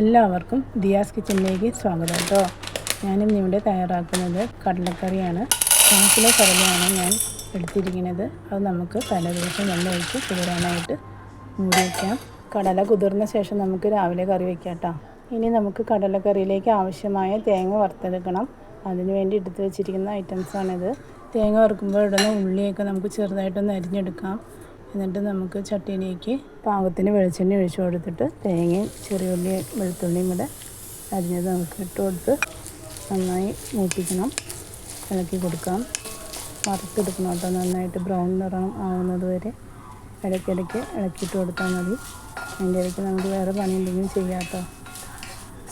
എല്ലാവർക്കും ദിയാസ് കിച്ചണിലേക്ക് സ്വാഗതം കേട്ടോ. ഞാനിന്ന് ഇവിടെ തയ്യാറാക്കുന്നത് കടലക്കറിയാണ്. മനസ്സിലെ കടലയാണ് ഞാൻ എടുത്തിരിക്കുന്നത്. അത് നമുക്ക് തലേദിവസം വെള്ളം ഒഴിച്ച് കുതിരാനായിട്ട് മൂടി വയ്ക്കാം കടല കുതിർന്ന ശേഷം നമുക്ക് രാവിലെ കറി വയ്ക്കാം കേട്ടോ. ഇനി നമുക്ക് കടലക്കറിയിലേക്ക് ആവശ്യമായ തേങ്ങ വറുത്തെടുക്കണം. അതിന് വേണ്ടി എടുത്ത് വെച്ചിരിക്കുന്ന ഐറ്റംസാണിത് തേങ്ങ വറുക്കുമ്പോൾ ഇടുന്ന ഉള്ളിയൊക്കെ നമുക്ക് ചെറുതായിട്ടൊന്ന് അരിഞ്ഞെടുക്കാം. എന്നിട്ട് നമുക്ക് ചട്ടിയിലേക്ക് പാകത്തിന് വെളിച്ചെണ്ണ ഒഴിച്ചു കൊടുത്തിട്ട് തേങ്ങയും ചെറിയ ഉള്ളി വെളുത്തുള്ളിയും കൂടെ അരിഞ്ഞത് നമുക്ക് ഇട്ട് കൊടുത്ത് നന്നായി മൂപ്പിക്കണം. ഇളക്കി കൊടുക്കാം. വറുത്തെടുക്കണം കേട്ടോ. നന്നായിട്ട് ബ്രൗൺ നിറം ആവുന്നത് വരെ ഇടയ്ക്കിടയ്ക്ക് ഇളക്കിയിട്ട് കൊടുത്താൽ മതി. അതിന്റെ ഇടയ്ക്ക് നമുക്ക് വേറെ പണി എന്തെങ്കിലും ചെയ്യാം കേട്ടോ.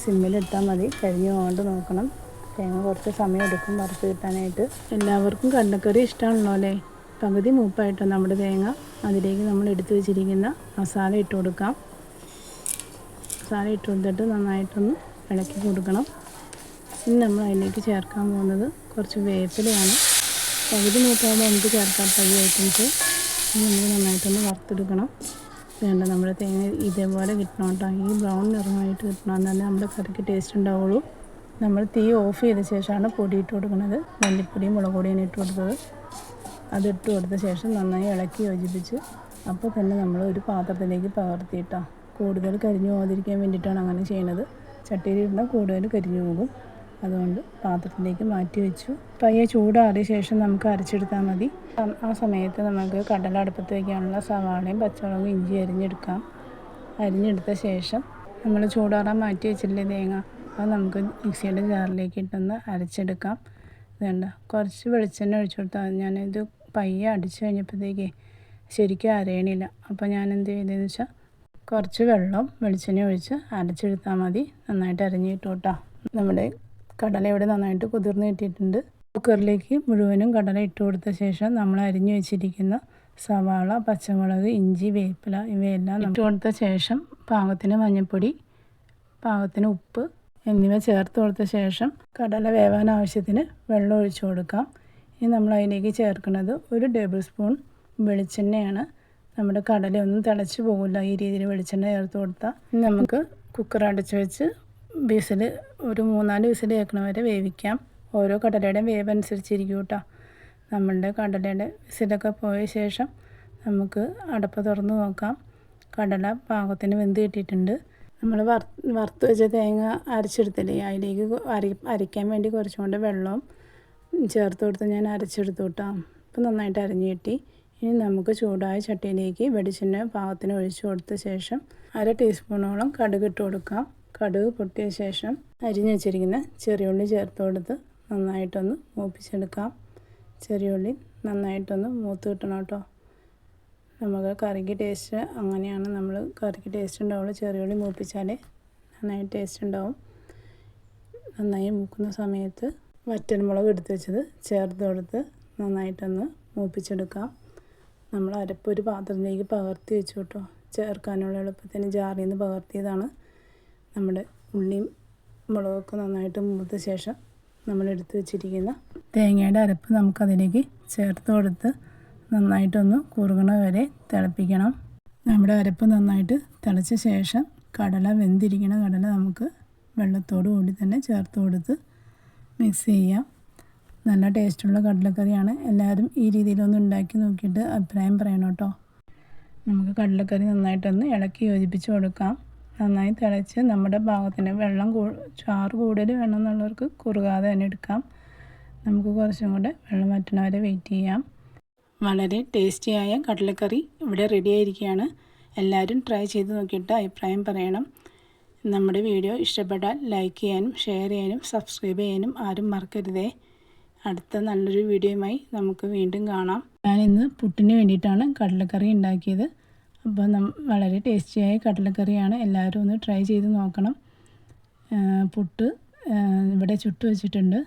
സിമ്മിലിട്ടാൽ മതി. കരിഞ്ഞു പോകാണ്ട് നോക്കണം. തേങ്ങ കുറച്ച് സമയം എടുക്കും വറുത്ത് കിട്ടാനായിട്ട്. എല്ലാവർക്കും കണ്ണക്കറി ഇഷ്ടമാണല്ലോ അല്ലേ? പകുതി മൂപ്പായിട്ട് നമ്മുടെ തേങ്ങ അതിലേക്ക് നമ്മൾ എടുത്തു വെച്ചിരിക്കുന്ന മസാല ഇട്ട് കൊടുക്കാം. മസാല ഇട്ട് കൊടുത്തിട്ട് നന്നായിട്ടൊന്ന് ഇളക്കി കൊടുക്കണം. ഇനി നമ്മൾ അതിലേക്ക് ചേർക്കാൻ പോകുന്നത് കുറച്ച് വേപ്പിലയാണ്. പകുതി മൂപ്പാകുമ്പോൾ നമുക്ക് ചേർക്കാം പകുതി ഐറ്റംസ് ഇനി നമ്മൾ നന്നായിട്ടൊന്ന് വറുത്തെടുക്കണം. വേണ്ട നമ്മുടെ തേങ്ങ ഇതേപോലെ കിട്ടണം കേട്ടോ. ഈ ബ്രൗൺ നിറമായിട്ട് കിട്ടണം. തന്നെ നമ്മുടെ കറിക്ക് ടേസ്റ്റ് ഉണ്ടാവുള്ളൂ. നമ്മൾ തീ ഓഫ് ചെയ്ത ശേഷമാണ് പൊടി ഇട്ട് കൊടുക്കുന്നത്. മല്ലിപ്പൊടിയും മുളക് പൊടിയും ഇട്ട് കൊടുത്തത്. അതിട്ട് കൊടുത്ത ശേഷം നന്നായി ഇളക്കി യോജിപ്പിച്ച്. അപ്പോൾ തന്നെ നമ്മൾ ഒരു പാത്രത്തിലേക്ക് പകർത്തിയിട്ടാ കൂടുതൽ കരിഞ്ഞു പോകാതിരിക്കാൻ വേണ്ടിയിട്ടാണ് അങ്ങനെ ചെയ്യുന്നത്. ചട്ടിയിലിടുന്ന കൂടുതൽ കരിഞ്ഞു പോകും. അതുകൊണ്ട് പാത്രത്തിലേക്ക് മാറ്റി വെച്ചു. പയ്യെ ചൂടാറിയ ശേഷം നമുക്ക് അരച്ചെടുത്താൽ മതി. ആ സമയത്ത് നമുക്ക് കടല അടുപ്പത്ത് വയ്ക്കാനുള്ള സവാളയും പച്ചമുളകും ഇഞ്ചി അരിഞ്ഞെടുക്കാം. അരിഞ്ഞെടുത്ത ശേഷം നമ്മൾ ചൂടാറാൻ മാറ്റി വെച്ചില്ലേ തേങ്ങ അപ്പോൾ നമുക്ക് മിക്സിയുടെ ജാറിലേക്ക് ഇട്ടൊന്ന് അരച്ചെടുക്കാം. വേണ്ട കുറച്ച് വെളിച്ചെണ്ണ ഒഴിച്ചു കൊടുത്താൽ ഞാനിത് പയ്യെ അടിച്ചു കഴിഞ്ഞപ്പോഴത്തേക്ക് ശരിക്കും അരയണില്ല. അപ്പോൾ ഞാൻ എന്ത് ചെയ്തതെന്ന് വെച്ചാൽ കുറച്ച് വെള്ളം വെളിച്ചെണ്ണ ഒഴിച്ച് അരച്ചെടുത്താൽ മതി. നന്നായിട്ട് അരഞ്ഞിട്ടു കേട്ടോ. നമ്മുടെ കടല ഇവിടെ നന്നായിട്ട് കുതിർന്ന് കിട്ടിയിട്ടുണ്ട്. കുക്കറിലേക്ക് മുഴുവനും കടല ഇട്ട് കൊടുത്ത ശേഷം നമ്മൾ അരിഞ്ഞു വെച്ചിരിക്കുന്ന സവാള പച്ചമുളക് ഇഞ്ചി വേപ്പില ഇവയെല്ലാം ഇട്ട് കൊടുത്ത ശേഷം പാകത്തിന് മഞ്ഞൾപ്പൊടി പാകത്തിന് ഉപ്പ് എന്നിവ ചേർത്ത് കൊടുത്ത ശേഷം കടല വേവാൻ ആവശ്യത്തിന് വെള്ളം ഒഴിച്ചു കൊടുക്കാം. ഇനി നമ്മൾ അതിലേക്ക് ചേർക്കുന്നത് ഒരു ടേബിൾ സ്പൂൺ വെളിച്ചെണ്ണയാണ്. നമ്മുടെ കടലയൊന്നും തിളച്ച് പോകില്ല. ഈ രീതിയിൽ വെളിച്ചെണ്ണ ചേർത്ത് കൊടുത്താൽ നമുക്ക് കുക്കർ അടച്ച് വെച്ച് വിസിൽ ഒരു മൂന്നാൽ വിസിൽ കേൾക്കണ വരെ വേവിക്കാം. ഓരോ കടലയുടെയും വേവ് അനുസരിച്ചിരിക്കും കേട്ടോ. നമ്മളുടെ കടലയുടെ വിസിലൊക്കെ പോയ ശേഷം നമുക്ക് അടപ്പ് തുറന്ന് നോക്കാം. കടല പാകത്തിന് വെന്ത് കിട്ടിയിട്ടുണ്ട്. നമ്മൾ വറുത്ത് വെച്ച തേങ്ങ അരച്ചെടുത്തില്ലേ? അതിലേക്ക് അരി അരയ്ക്കാൻ വേണ്ടി കുറച്ചുകൊണ്ട് വെള്ളവും ചേർത്ത് കൊടുത്ത് ഞാൻ അരച്ചെടുത്തു കേട്ടോ. അപ്പോൾ നന്നായിട്ട് അരഞ്ഞ് കിട്ടി. ഇനി നമുക്ക് ചൂടായ ചട്ടിയിലേക്ക് വെടിച്ചെണ്ണ പാകത്തിന് ഒഴിച്ചു കൊടുത്ത ശേഷം അര ടീസ്പൂണോളം കടുക് ഇട്ട് കൊടുക്കാം. കടുക് പൊട്ടിയ ശേഷം അരിഞ്ഞു വെച്ചിരിക്കുന്ന ചെറിയുള്ളി ചേർത്ത് കൊടുത്ത് നന്നായിട്ടൊന്ന് മൂപ്പിച്ചെടുക്കാം. ചെറിയുള്ളി നന്നായിട്ടൊന്ന് മൂത്ത് കിട്ടണം കേട്ടോ. നമുക്ക് കറിക്ക് ടേസ്റ്റ് അങ്ങനെയാണ് നമ്മൾ കറിക്ക് ടേസ്റ്റ് ഉണ്ടാവുള്ളൂ. ചെറിയുള്ളി മൂപ്പിച്ചാലേ നന്നായി ടേസ്റ്റ് ഉണ്ടാവും. നന്നായി മൂക്കുന്ന സമയത്ത് വറ്റൽമുളക് എടുത്ത് വെച്ചത് ചേർത്ത് കൊടുത്ത് നന്നായിട്ടൊന്ന് മൂപ്പിച്ചെടുക്കാം. നമ്മൾ അരപ്പ് ഒരു പാത്രത്തിലേക്ക് പകർത്തി വെച്ചു കേട്ടോ. ചേർക്കാനുള്ള എളുപ്പത്തിന് ജാറിൽ നിന്ന് പകർത്തിയതാണ് നമ്മുടെ ഉള്ളിയും മുളകൊക്കെ നന്നായിട്ട് മൂത്ത ശേഷം നമ്മൾ എടുത്തു വെച്ചിരിക്കുന്ന തേങ്ങയുടെ അരപ്പ് നമുക്കതിലേക്ക് ചേർത്ത് കൊടുത്ത് നന്നായിട്ടൊന്ന് കുറുകണ വരെ തിളപ്പിക്കണം. നമ്മുടെ അരപ്പ് നന്നായിട്ട് തിളച്ച ശേഷം കടല വെന്തിരിക്കണ കടല നമുക്ക് വെള്ളത്തോടു കൂടി തന്നെ ചേർത്ത് കൊടുത്ത് മിക്സ് ചെയ്യുക. നല്ല ടേസ്റ്റുള്ള കടലക്കറിയാണ്. എല്ലാവരും ഈ രീതിയിലൊന്ന് ഉണ്ടാക്കി നോക്കിയിട്ട് അഭിപ്രായം പറയണം കേട്ടോ. നമുക്ക് കടലക്കറി നന്നായിട്ടൊന്ന് ഇളക്കി യോജിപ്പിച്ച് കൊടുക്കാം. നന്നായി തിളച്ച് നമ്മുടെ പാകത്തിന് വെള്ളം കൂ ചാറ് കൂടുതൽ വേണം എന്നുള്ളവർക്ക് കുറുകാതെ തന്നെ എടുക്കാം. നമുക്ക് കുറച്ചും കൂടെ വെള്ളം വറ്റണവരെ വെയിറ്റ് ചെയ്യാം. വളരെ ടേസ്റ്റിയായ കടലക്കറി ഇവിടെ റെഡി ആയിരിക്കുകയാണ്. എല്ലാവരും ട്രൈ ചെയ്ത് നോക്കിയിട്ട് അഭിപ്രായം പറയണം. നമ്മുടെ വീഡിയോ ഇഷ്ടപ്പെട്ടാൽ ലൈക്ക് ചെയ്യാനും ഷെയർ ചെയ്യാനും സബ്സ്ക്രൈബ് ചെയ്യാനും ആരും മറക്കരുതേ. അടുത്ത നല്ലൊരു വീഡിയോയുമായി നമുക്ക് വീണ്ടും കാണാം. ഞാൻ ഇന്ന് പുട്ടിന് വേണ്ടിയിട്ടാണ് കടലക്കറി ഉണ്ടാക്കിയത്. അപ്പോൾ വളരെ ടേസ്റ്റിയായ കടലക്കറിയാണ്. എല്ലാവരും ഒന്ന് ട്രൈ ചെയ്ത് നോക്കണം. പുട്ട് ഇവിടെ ചുട്ട് വെച്ചിട്ടുണ്ട്.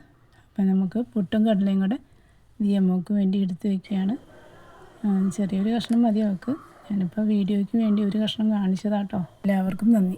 അപ്പോൾ നമുക്ക് പുട്ടും കടലയും കൂടെ ദിയമ്മക്ക് വേണ്ടി എടുത്ത് വെക്കുകയാണ്. ചെറിയൊരു കഷ്ണം മതി അവൾക്ക് ഞാനിപ്പോൾ വീഡിയോയ്ക്ക് വേണ്ടി ഒരു കഷ്ണം കാണിച്ചതാട്ടോ. എല്ലാവർക്കും നന്ദി.